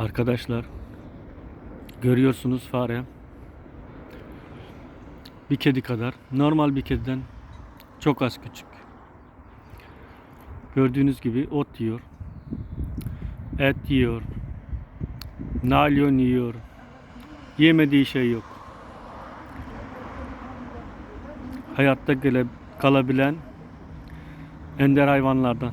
Arkadaşlar görüyorsunuz fare. Bir kedi kadar. Normal bir kediden çok az küçük. Gördüğünüz gibi ot yiyor. Et yiyor. Nalyon yiyor. Yemediği şey yok. Hayatta gele, kalabilen ender hayvanlardan.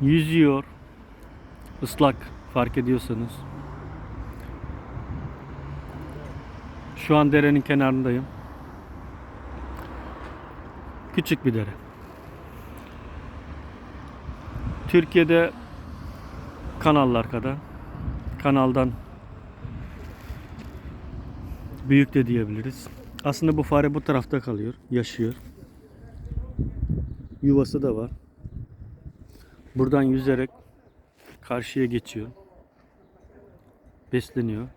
Yüzüyor. Islak fark ediyorsanız. Şu an derenin kenarındayım. Küçük bir dere. Türkiye'de kanallar kadar. Kanaldan büyük de diyebiliriz. Aslında bu fare bu tarafta kalıyor, yaşıyor. Yuvası da var. Buradan yüzerek karşıya geçiyor. Besleniyor.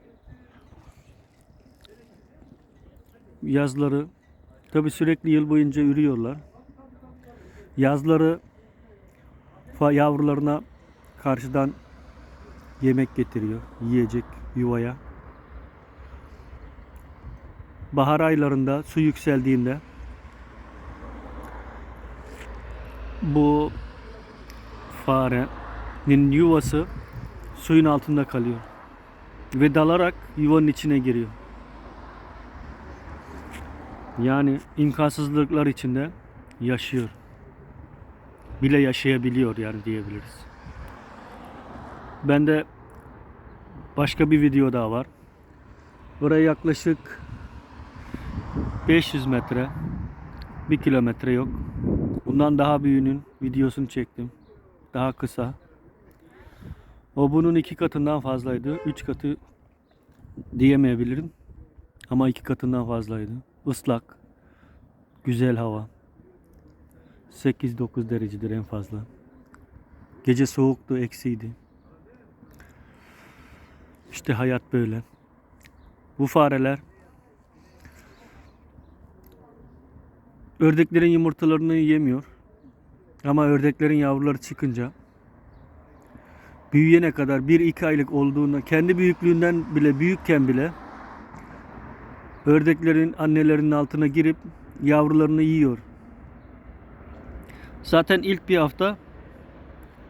Yazları tabi sürekli yıl boyunca ürüyorlar. Yazları yavrularına karşıdan yemek getiriyor. Yiyecek yuvaya. Bahar aylarında su yükseldiğinde bu farenin yuvası suyun altında kalıyor. Ve dalarak yuvanın içine giriyor. Yani imkansızlıklar içinde yaşıyor. Bile yaşayabiliyor yani diyebiliriz. Bende başka bir video daha var. Buraya yaklaşık 500 metre 1 kilometre yok. Bundan daha büyüğünün videosunu çektim. Daha kısa. O bunun iki katından fazlaydı. Üç katı diyemeyebilirim. Ama iki katından fazlaydı. Islak. Güzel hava. 8-9 derecedir en fazla. Gece soğuktu, eksiydi. İşte hayat böyle. Bu fareler ördeklerin yumurtalarını yemiyor. Ama ördeklerin yavruları çıkınca büyüyene kadar 1-2 aylık olduğunda kendi büyüklüğünden bile büyükken bile ördeklerin annelerinin altına girip yavrularını yiyor. Zaten ilk bir hafta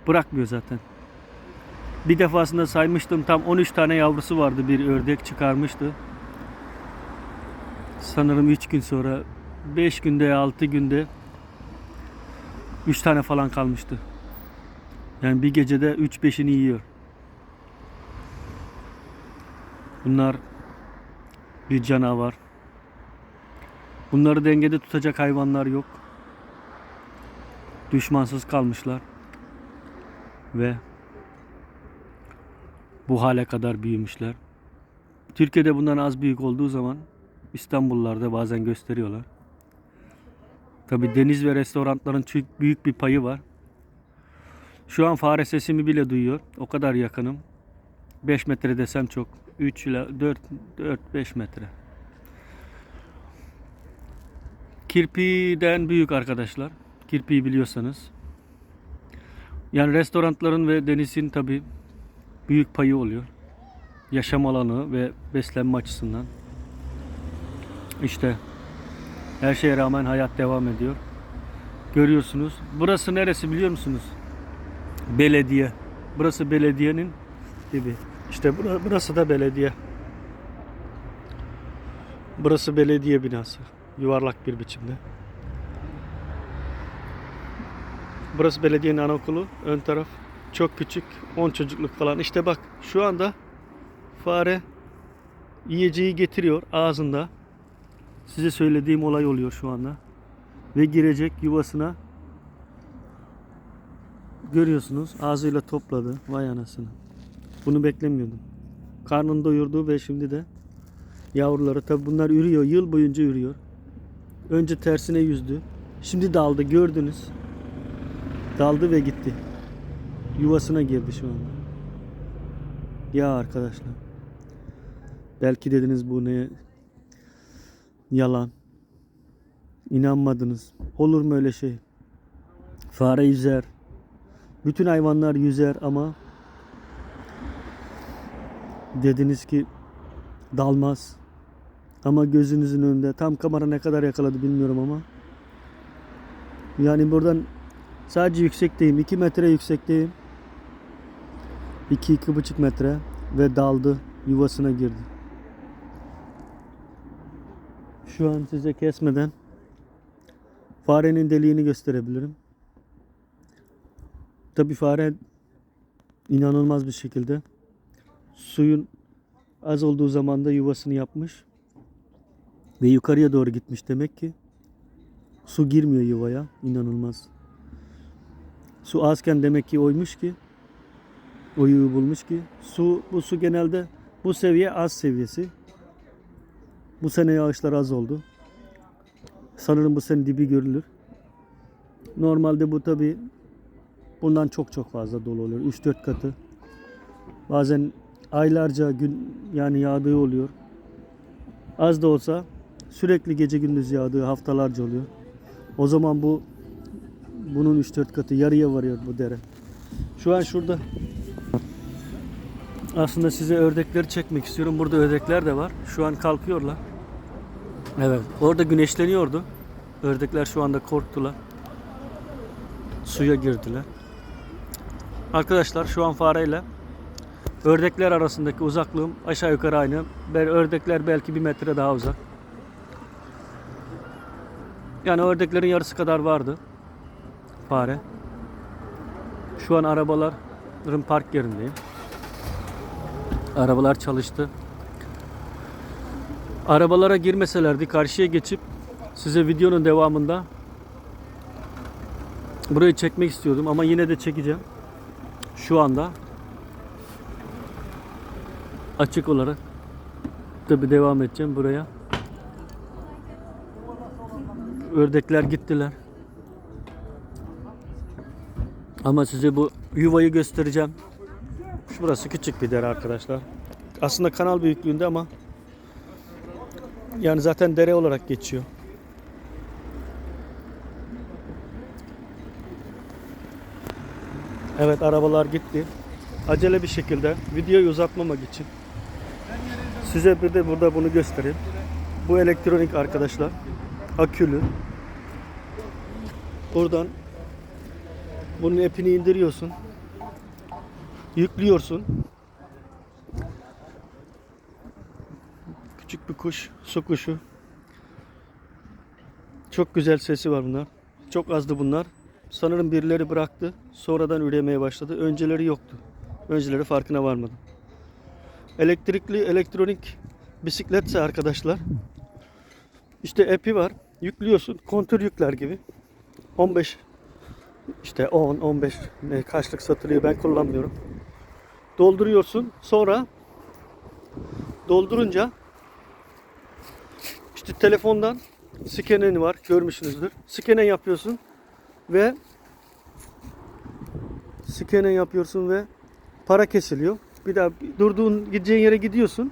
bırakmıyor zaten. Bir defasında saymıştım tam 13 tane yavrusu vardı bir ördek çıkarmıştı. Sanırım 3 gün sonra 5 günde 6 günde 3 tane falan kalmıştı. Yani bir gecede 3-5'ini yiyor. Bunlar bir canavar. Bunları dengede tutacak hayvanlar yok. Düşmansız kalmışlar. Ve bu hale kadar büyümüşler. Türkiye'de bundan az büyük olduğu zaman İstanbullarda bazen gösteriyorlar. Tabi deniz ve restoranların çok büyük bir payı var. Şu an fare sesimi bile duyuyor. O kadar yakınım. 5 metre desem çok. 3 ile 4 4 5 metre. Kirpi'den büyük arkadaşlar. Kirpi'yi biliyorsanız. Yani restoranların ve denizin tabi büyük payı oluyor. Yaşam alanı ve beslenme açısından. İşte her şeye rağmen hayat devam ediyor. Görüyorsunuz. Burası neresi biliyor musunuz? Belediye. Burası belediyenin gibi. İşte bura- burası da belediye. Burası belediye binası. Yuvarlak bir biçimde. Burası belediyenin anaokulu. Ön taraf çok küçük. 10 çocukluk falan. İşte bak şu anda fare yiyeceği getiriyor ağzında. Size söylediğim olay oluyor şu anda. Ve girecek yuvasına. Görüyorsunuz ağzıyla topladı. Vay anasını. Bunu beklemiyordum. Karnını doyurdu ve şimdi de yavruları tabi bunlar ürüyor. Yıl boyunca ürüyor. Önce tersine yüzdü. Şimdi daldı gördünüz. Daldı ve gitti. Yuvasına girdi şu anda. Ya arkadaşlar. Belki dediniz bu ne yalan. İnanmadınız. Olur mu öyle şey? Fare yüzer. Bütün hayvanlar yüzer ama dediniz ki dalmaz. Ama gözünüzün önünde tam kamera ne kadar yakaladı bilmiyorum ama yani buradan sadece yüksekteyim. 2 metre yüksekteyim. 2 iki, buçuk metre ve daldı. Yuvasına girdi. Şu an size kesmeden farenin deliğini gösterebilirim. Tabi fare inanılmaz bir şekilde suyun az olduğu zaman da yuvasını yapmış ve yukarıya doğru gitmiş demek ki su girmiyor yuvaya inanılmaz. Su azken demek ki oymuş ki o yuvu bulmuş ki su bu su genelde bu seviye az seviyesi. Bu sene yağışlar az oldu. Sanırım bu sene dibi görülür. Normalde bu tabi bundan çok çok fazla dolu oluyor. 3-4 katı. Bazen aylarca gün yani yağdığı oluyor. Az da olsa sürekli gece gündüz yağdığı haftalarca oluyor. O zaman bu bunun 3-4 katı yarıya varıyor bu dere. Şu an şurada aslında size ördekleri çekmek istiyorum. Burada ördekler de var. Şu an kalkıyorlar. Evet. Orada güneşleniyordu. Ördekler şu anda korktular. Suya girdiler. Arkadaşlar şu an fareyle ördekler arasındaki uzaklığım aşağı yukarı aynı. Ben ördekler belki bir metre daha uzak. Yani ördeklerin yarısı kadar vardı fare. Şu an arabaların park yerindeyim. Arabalar çalıştı. Arabalara girmeselerdi karşıya geçip size videonun devamında burayı çekmek istiyordum ama yine de çekeceğim. Şu anda açık olarak tabi devam edeceğim buraya. Ördekler gittiler. Ama size bu yuvayı göstereceğim. Burası küçük bir dere arkadaşlar. Aslında kanal büyüklüğünde ama yani zaten dere olarak geçiyor. Evet arabalar gitti. Acele bir şekilde videoyu uzatmamak için size bir de burada bunu göstereyim. Bu elektronik arkadaşlar. Akülü. Buradan bunun epini indiriyorsun. Yüklüyorsun. Küçük bir kuş, su kuşu. Çok güzel sesi var bunlar. Çok azdı bunlar. Sanırım birileri bıraktı. Sonradan üremeye başladı. Önceleri yoktu. Önceleri farkına varmadım. Elektrikli, elektronik bisikletse arkadaşlar. İşte app'i var. Yüklüyorsun. Kontür yükler gibi. 15 işte 10, 15 ne kaçlık satılıyor ben kullanmıyorum. Dolduruyorsun. Sonra doldurunca işte telefondan skeneni var. Görmüşsünüzdür. Skenen yapıyorsun ve skenen yapıyorsun ve para kesiliyor. Bir daha durduğun gideceğin yere gidiyorsun.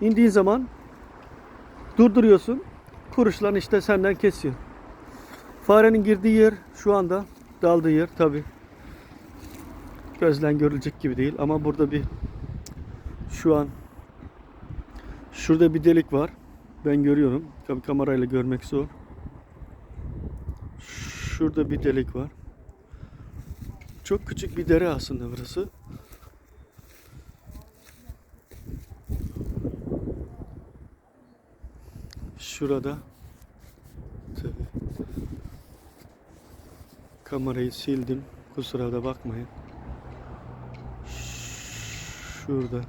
İndiğin zaman durduruyorsun. Kuruşlan işte senden kesiyor. Farenin girdiği yer şu anda daldığı yer tabi gözden görülecek gibi değil ama burada bir şu an şurada bir delik var. Ben görüyorum. Tabi kamerayla görmek zor. Şurada bir delik var. Çok küçük bir dere aslında burası. Şurada tabii kamerayı sildim. Kusura da bakmayın. Şurada.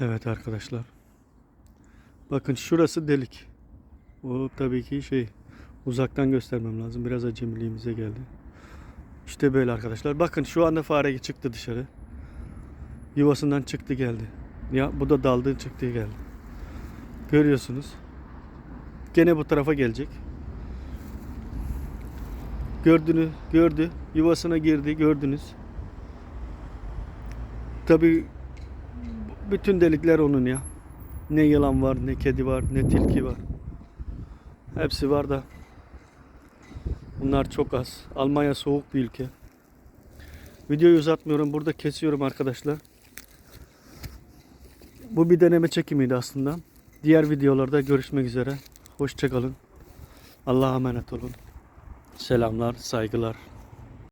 Evet arkadaşlar. Bakın şurası delik. O tabii ki şey uzaktan göstermem lazım. Biraz acemiliğimize geldi. İşte böyle arkadaşlar. Bakın şu anda fare çıktı dışarı. Yuvasından çıktı geldi. Ya bu da daldı çıktı geldi. Görüyorsunuz. Gene bu tarafa gelecek. Gördünüz, gördü. Yuvasına girdi, gördünüz. Tabi bütün delikler onun ya. Ne yılan var, ne kedi var, ne tilki var. Hepsi var da bunlar çok az. Almanya soğuk bir ülke. Videoyu uzatmıyorum. Burada kesiyorum arkadaşlar. Bu bir deneme çekimiydi aslında. Diğer videolarda görüşmek üzere. Hoşçakalın. Allah'a emanet olun. Selamlar, saygılar.